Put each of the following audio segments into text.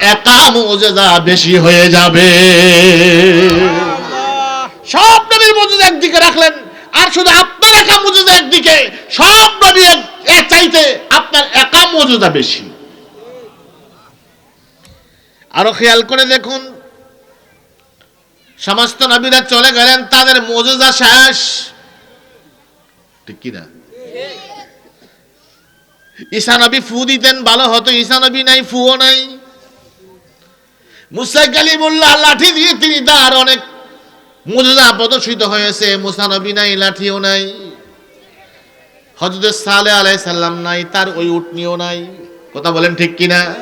একা মজেদা বেশি হয়ে যাবে। সব নবীর মজেদা একদিকে রাখলেন, আর শুধু আপনার একা মজেদা একদিকে, সব নবী এক- চাইতে আপনার একা মজেদা বেশি। আরও খেয়াল করে দেখুন, সমস্ত নবীরা চলে গেলেন, তাদের মজেদা শেষ। ঠিক কিনা? নবী ফু দিতেন, ভালো হতো। নবী নাই, ফুও নাই। মুসা কালিমুল্লাহ লাঠি দিয়ে তিনি তার অনেক মুজা প্রদর্শিত হয়েছে। মুসা নবী নাই, লাঠিও নাই। হজরত সালে আলাই সাল্লাম নাই, তার ওই উটনিও নাই। কথা বলেন ঠিক কিনা?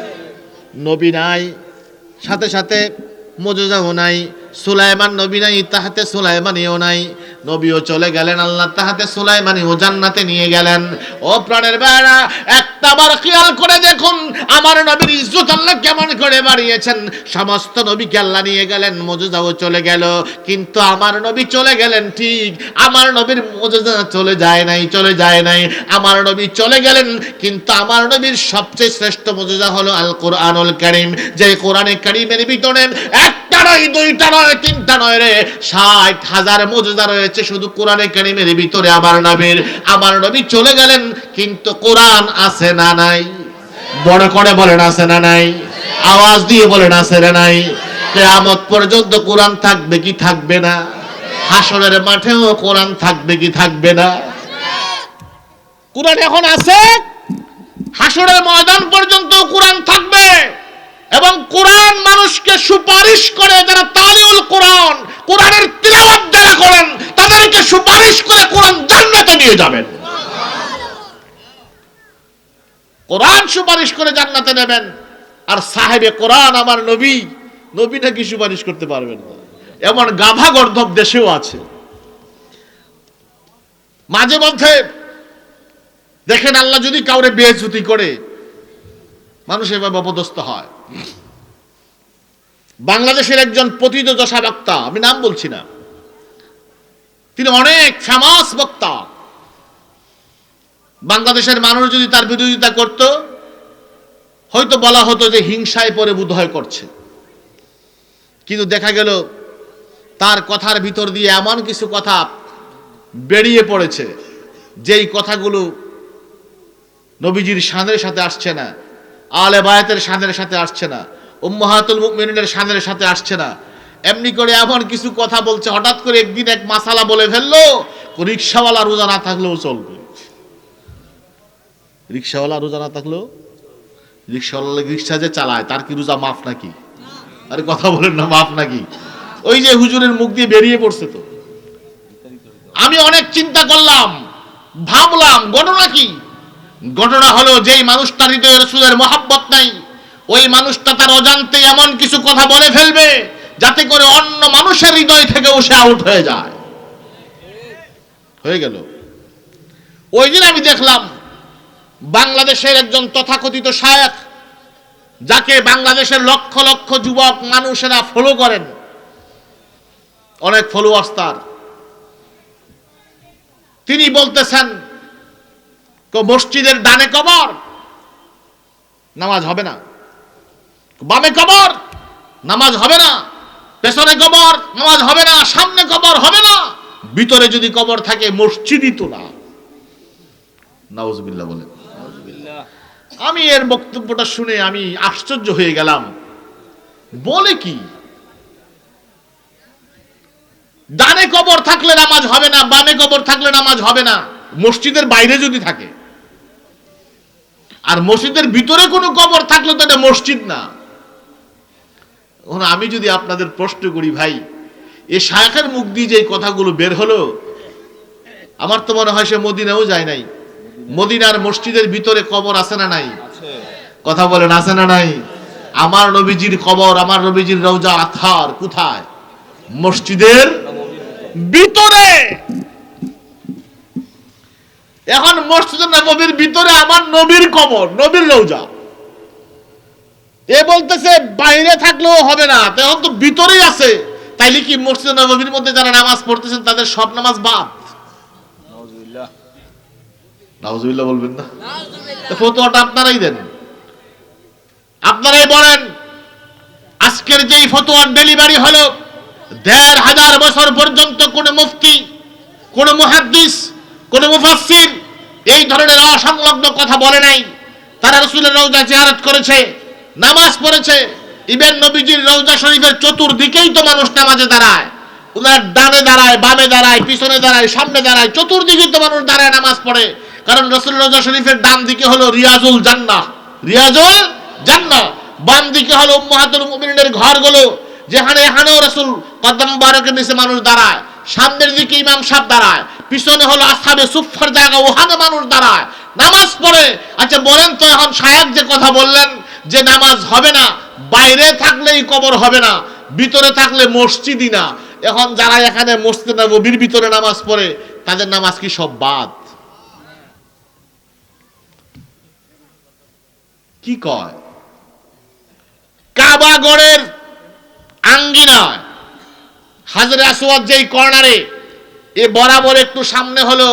নবী নাই, সাথে সাথে মজুজাও নাই, সুলাইমান নবী নাই, তাহাতে সুলাইমানিও নাই। নবীও চলে গেলেন আল্লাহ, তাহাতে সুলাইমানিও জান্নাতে নিয়ে গেলেন। ও প্রাণের বেড়া একটা বার খেয়াল করে দেখুন, আমার নবীর ইজ্জত আল্লাহ কেমন করে বাড়িয়েছেন। সমস্ত নবীকে আল্লাহ নিয়ে গেলেন, মজুজাও চলে গেল। কিন্তু আমার নবী চলে গেলেন ঠিক, আমার নবীর মজুজা চলে যায় নাই, চলে যায় নাই। আমার নবী চলে গেলেন, কিন্তু আমার নবীর সবচেয়ে শ্রেষ্ঠ মজুজা হলো আল কোরআনুল কারীম। যে কোরআনে কারীমের ভিতরে একটা নয়, দুইটা নয়, তিনটা নয় রে, ষাট হাজার মজুদা রয়েছে শুধু কোরআনে কারীমের ভিতরে আমার নবীর। আমার নবী চলে গেলেন, কিন্তু কোরআন আছে না নাই? বড় করে বলেন আছে না নাই? আওয়াজ দিয়ে বলেন আছে না নাই? কেয়ামত পর্যন্ত কোরআন থাকবে কি থাকবে না? হাসরের মাঠেও কোরআন থাকবে কি থাকবে না? কোরআন এখন আছে। হাসরের ময়দান পর্যন্ত কোরআন থাকবে। এবং কোরআন মানুষকে সুপারিশ করে যারা তালিউল কোরআন, কোরআনের তিলাওয়াত যারা করেন, তাদেরকে সুপারিশ করে কোরআন জান্নাতে নিয়ে যাবেন। কোরআন সুপারিশ করে জান্নাতে নেবেন। আর সাহেবে কোরআন আমার নবী। নবী নাকি সুপারিশ করতে পারবেন না। এমন গাভা গর্ধব দেশেও আছে। মাঝে মধ্যে দেখেন আল্লাহ যদি কাউরে বেজুতি করে, মানুষ এভাবে অপদস্থ হয়। বাংলাদেশের একজন পতিত দশা বক্তা আমি নাম বলছি না, তিনি অনেক ফেমাস বক্তা। বাংলাদেশের মানুষ যদি তার বিরোধিতা করত, হয়তো বলা হতো যে হিংসায় পরে বোধহয় করছে। কিন্তু দেখা গেল, তার কথার ভিতর দিয়ে এমন কিছু কথা বেরিয়ে পড়েছে, যেই কথাগুলো নবীজির সাঁদের সাথে আসছে না আলে বায়াতের সানের সাথে আসছে না, উম্মাহাতুল মুমিনের সানের সাথে আসছে না। এমনি করে এমন কিছু কথা বলছে, হঠাৎ করে একদিন এক মাসালা বলে ফেলল রিক্সাওয়ালা রোজা না থাকলেও চলবে। রিক্সাওয়ালা রোজা না থাকলেও রিক্সাওয়ালা রিক্সা যে চালায়, তার কি রোজা মাফ নাকি? আরে কথা বলেন না, মাফ নাকি? ওই যে হুজুরের মুখ দিয়ে বেরিয়ে পড়ছে তো। আমি অনেক চিন্তা করলাম, ভাবলাম, ঘটনা কি? ঘটনা হলো যেই মানুষটার হৃদয়ে রসুলের মহাব্বত নাই, ওই মানুষটা তার অজান্তে এমন কিছু কথা বলে ফেলবে, যাতে করে অন্য মানুষের হৃদয় থেকে সে আউট হয়ে যায়। হয়ে গেল। ওই দিন আমি দেখলাম বাংলাদেশের একজন তথাকথিত শায়ক যাকে বাংলাদেশের লক্ষ লক্ষ যুবক মানুষেরা ফলো করেন, অনেক ফলোয়ার্স তার। তিনি বলতেছেন মসজিদের ডানে কবর, নামাজ হবে না। বামে কবর, নামাজ হবে না। পেছনে কবর, নামাজ হবে না। সামনে কবর হবে না। ভিতরে যদি কবর থাকে, মসজিদই তো না। নাউজুবিল্লাহ বলেন। আমি এর বক্তব্যটা শুনে আমি আশ্চর্য হয়ে গেলাম। বলে কি? ডানে কবর থাকলে নামাজ হবে না, বামে কবর থাকলে নামাজ হবে না, মসজিদের বাইরে যদি থাকে। আর মসজিদের ভিতরে কোনো কবর থাকলে তো এটা মসজিদ না। আমি যদি আপনাদের প্রশ্ন করি, ভাই, এ শায়খের মুখ দিয়ে যে কথাগুলো বের হলো, আমার তো মনে হয় সে মদিনাও যায় নাই। মদিনার মসজিদের ভিতরে কবর আছে না নাই? কথা বলেন আছে না নাই? আমার নবীজির কবর আমার নবীজির রওজা আথার কোথায়? মসজিদের ভিতরে। এখন মসজিদের নবীর ভিতরে আমার নবীর কবর নবীর রওজা। এ বলতেছে বাইরে থাকলেও হবে না তখন তো ভিতরেই আছে। তাইলে কি মসজিদ নবীর মধ্যে যারা নামাজ পড়তেছেন তাদের সব নামাজ বাদ? নাউজুবিল্লাহ বলবেন না? ফতোয়াটা আপনারাই দেন। আপনারাই বলেন আজকের যেই ফতোয়ার ডেলিভারি হলো দেড় হাজার বছর পর্যন্ত কোন মুফতি কোন মুহাদ্দিস কোন মুফাসসির এই ধরনের অসংলগ্ন কথা বলে নাই। তারা রসুলের রওজা জিয়ারত করেছে নামাজ পড়েছে ইবেন নবীজির রওজা শরীফের চতুর্দিকেই তো মানুষ নামাজে দাঁড়ায়। ওনার ডানে দাঁড়ায় বামে দাঁড়ায় পিছনে দাঁড়ায় সামনে দাঁড়ায় চতুর্দিকে তো মানুষ দাঁড়ায় নামাজ পড়ে। কারণ রসুল রওজা শরীফের ডান দিকে হলো রিয়াজুল জান্নাহ। রিয়াজুল জান্নাহ। বাম দিকে হলো উম্মাহাতুল মুমিনের ঘরগুলো, যেখানে এখানেও রসুল কদম বারকের নিচে মানুষ দাঁড়ায়। সামনের দিকে ইমাম সাহেব দাঁড়ায়। পিছনে হলো আসাবে সুফার জায়গা, ওখানে মানুষ দাঁড়ায়। নামাজ পড়ে। আচ্ছা বলেন তো এখন সায়াক যে কথা বললেন, যে নামাজ হবে না, বাইরে থাকলেই কবর হবে না, ভিতরে থাকলে মসজিদই না। এখন যারা এখানে মসজিদ নবীর ভিতরে নামাজ পড়ে, তাদের নামাজ কি সব বাদ? কি কয়? কাবাগড়ের আঙ্গিনায় হাজরে আসওয়াদ যেই কর্নারে, এ বরাবর একটু সামনে হলো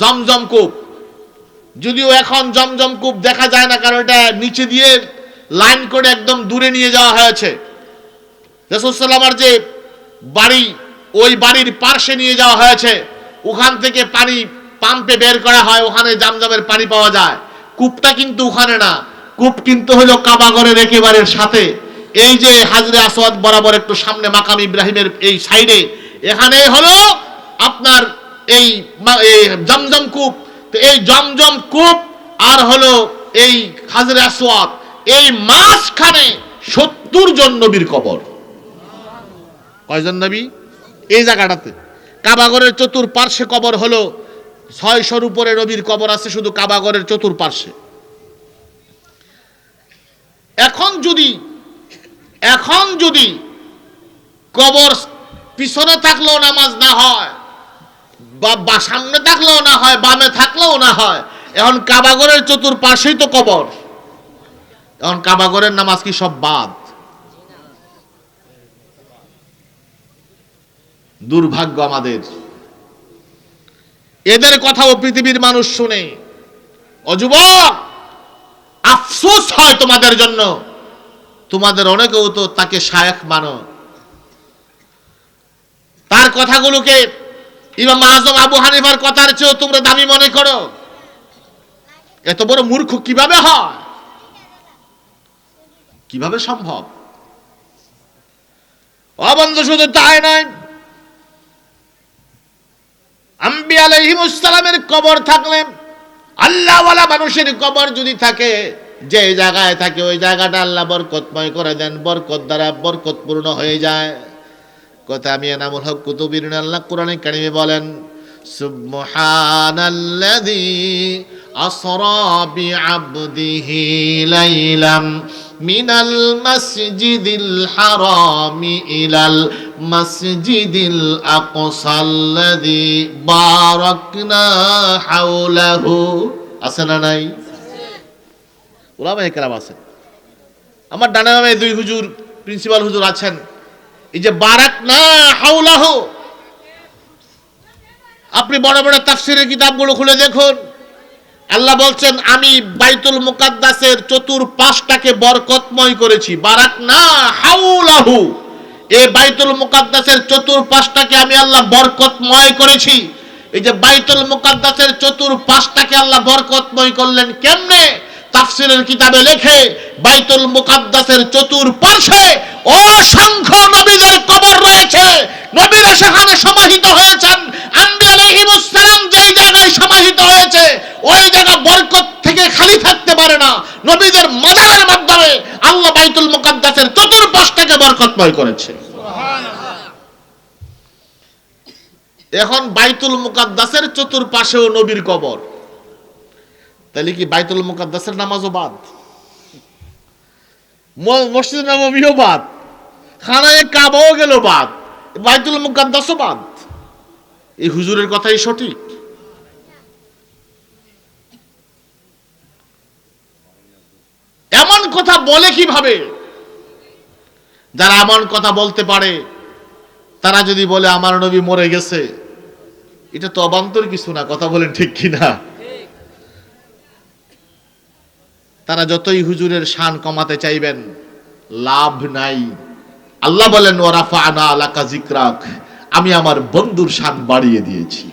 জমজম কূপ। যদিও এখন জমজম কূপ দেখা যায় না, কারণ এটা নিচে দিয়ে লাইন করে একদম দূরে নিয়ে যাওয়া হয়েছে। রসুলামার যে বাড়ি, ওই বাড়ির পার্শ্বে নিয়ে যাওয়া হয়েছে। ওখান থেকে পানি পাম্পে বের করা হয়, ওখানে জামজামের পানি পাওয়া যায়। কূপটা কিন্তু ওখানে না। কূপ কিন্তু হলো কাবাগরের একেবারে সাথে। এই যে হাজরে আসওয়াদ বরাবর একটু সামনে মাকাম ইব্রাহিমের এই সাইডে এখানে হলো আপনার এই এই জমজম কূপ। তো এই জমজম কূপ আর হলো এই হাজরে আসওয়াদ। এই মাঝখানে সত্তর জন নবীর কবর। কয়জন নবী? এই জায়গাটাতে। কাবাগরের চতুর্পার্শ্বে কবর হলো, ছয়শোর উপরে নবীর কবর আছে, শুধু কাবাগরের চতুর্পার্শ্বে। এখন যদি এখন যদি কবর পিছনে থাকলেও নামাজ না হয়, বা সামনে থাকলেও না হয়, বামে থাকলেও না হয়, এখন কাবাগরের চতুর্পাশেই তো কবর। এখন কাবাগরের নামাজ কি সব বাদ? দুর্ভাগ্য আমাদের। এদের কথাও পৃথিবীর মানুষ শুনে ও যুবক আফসোস হয় তোমাদের জন্য। তোমাদের অনেকেও তো তাকে শায়েখ মানো। তার কথাগুলোকে ইমাম আজম আবু হানিফার কথার চেয়েও তোমরা দামি মনে করো। এত বড় মূর্খ কীভাবে হয়? কীভাবে সম্ভব? অবন্ধ শুধু তাই নয়, আম্বি আলাইহিমুসসালামের কবর থাকলে, আল্লাহওয়ালা মানুষের কবর যদি থাকে যে জায়গায় থাকে, ওই জায়গাটা আল্লাহ বরকতময় করে দেন, বরকত দ্বারা বরকতপূর্ণ হয়ে যায়। কথা আমি এনামুল হক কুতুবির আল্লাহ কোরআনে কারিমে বলেন, সুবহানাল্লাযী আসরা বিআবদিহি লাইলাম মিনাল মাসজিদিল হারামি ইলাল মাসজিদিল আকসাল্লাযী বারাকনা হাওলাহু। আছে না নাই? ওলামা একরাম আছেন। আমার ডানে বামে দুই হুজুর প্রিন্সিপাল হুজুর আছেন। এই যে বারাক না হাউলাহ আপনি বড় বড় তাফসিরের কিতাবগুলো খুলে দেখুন। আল্লাহ বলছেন, আমি বাইতুল মুকাদ্দাসের চতুর পাশটাকে বরকতময় করেছি। বারাক না হাউলাহু এই বাইতুল মুকাদ্দাসের চতুর পাশটাকে আমি আল্লাহ বরকতময় করেছি। এই যে বাইতুল মুকাদ্দাসের চতুর পাশটাকে আল্লাহ বরকতময় করলেন কেমনে? তাফসিরের কিতাবে লেখে, বাইতুল মুকাদ্দাসের চতুর পার্শ্বে অসংখ্য নবীদের কবর রয়েছে। নবীরা সেখানে সমাহিত হয়েছেন। আম্বি আলাইহিমুস সালাম যেই জায়গায় সমাহিত হয়েছে, ওই জায়গা বরকত থেকে খালি থাকতে পারে না। নবীদের মাজারের মাধ্যমে আল্লাহ বাইতুল মুকাদ্দাসের চতুর পাঁচটাকে বরকতময় করেছে। এখন বাইতুল মুকাদ্দাসের চতুর পাশেও নবীর কবর। তাহলে কি বাইতুল মুকাদ্দাসের নামাজও বাদ? মসজিদ নবমীও বাদ? খানায় কাবাও গেল বাদ? বাইতুল মুকাদ্দাসও বাদ? এই হুজুরের কথাই সঠিক? এমন কথা বলে কীভাবে? যারা এমন কথা বলতে পারে, তারা যদি বলে, আমার নবী মরে গেছে, এটা তো অবান্তর কিছু না, কথা বলেন ঠিক কিনা? তারা যতই হুজুরের শান কমাতে চাইবেন, লাভ নাই। আল্লাহ বলেন ওরাফা আনা আলাকা আমি আমার বন্ধুর শান বাড়িয়ে দিয়েছি।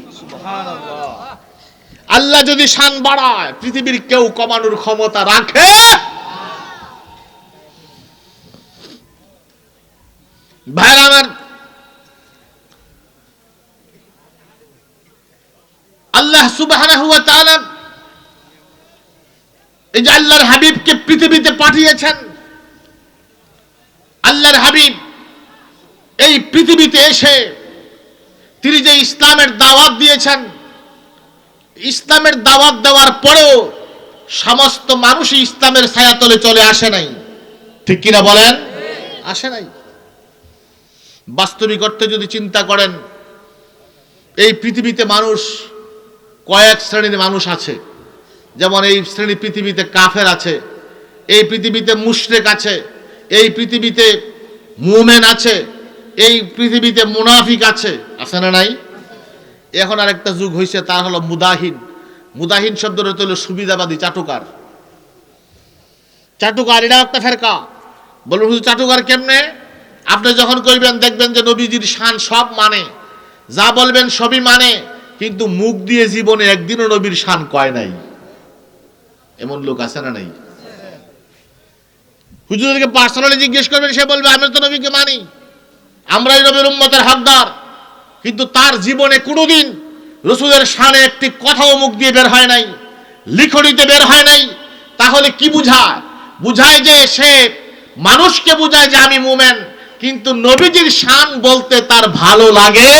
আল্লাহ যদি শান বাড়ায়, পৃথিবীর কেউ কমানোর ক্ষমতা রাখে। আমার, আল্লাহ সুবহানাহু ওয়া তাআলা এই যে আল্লাহর হাবিবকে পৃথিবীতে পাঠিয়েছেন, আল্লাহর হাবিব এই পৃথিবীতে এসে তিনি যে ইসলামের দাওয়াত দিয়েছেন, ইসলামের দাওয়াত দেওয়ার পরেও সমস্ত মানুষই ইসলামের ছায়াতলে চলে আসে নাই। ঠিক কিনা বলেন? আসে নাই। বাস্তবিক অর্থে যদি চিন্তা করেন, এই পৃথিবীতে মানুষ কয়েক শ্রেণির মানুষ আছে। যেমন এই শ্রেণি পৃথিবীতে কাফের আছে, এই পৃথিবীতে মুশরেক আছে, এই পৃথিবীতে মুমেন আছে, এই পৃথিবীতে মুনাফিক আছে। আছে না নাই? এখন আরেকটা যুগ হয়েছে তা হলো মুদাহিন। মুদাহিন শব্দটা হলো সুবিধাবাদী, চাটুকার। চাটুকার এটা একটা ফেরকা। বলুন হুজুর, চাটুকার কেমনে? আপনি যখন কইবেন, দেখবেন যে নবীজির শান সব মানে। যা বলবেন সবই মানে কিন্তু মুখ দিয়ে জীবনে একদিনও নবীর শান কয় নাই। এমন লোক আছে না নাই? হুজুরকে পার্সোনালি জিজ্ঞেস করবেন, সে বলবে, আমি তো নবীকে মানি। আমরাই নবীর উম্মতের হকদার। কিন্তু তার জীবনে কোনোদিন রসুলের শানে একটি কথাও মুখ দিয়ে বের হয় নাই, লিখনিতে বের হয় নাই। তাহলে কি বুঝায়? বুঝায় যে সে মানুষকে বুঝায় যে আমি মুমেন, কিন্তু নবীজির শান বলতে তার ভালো লাগে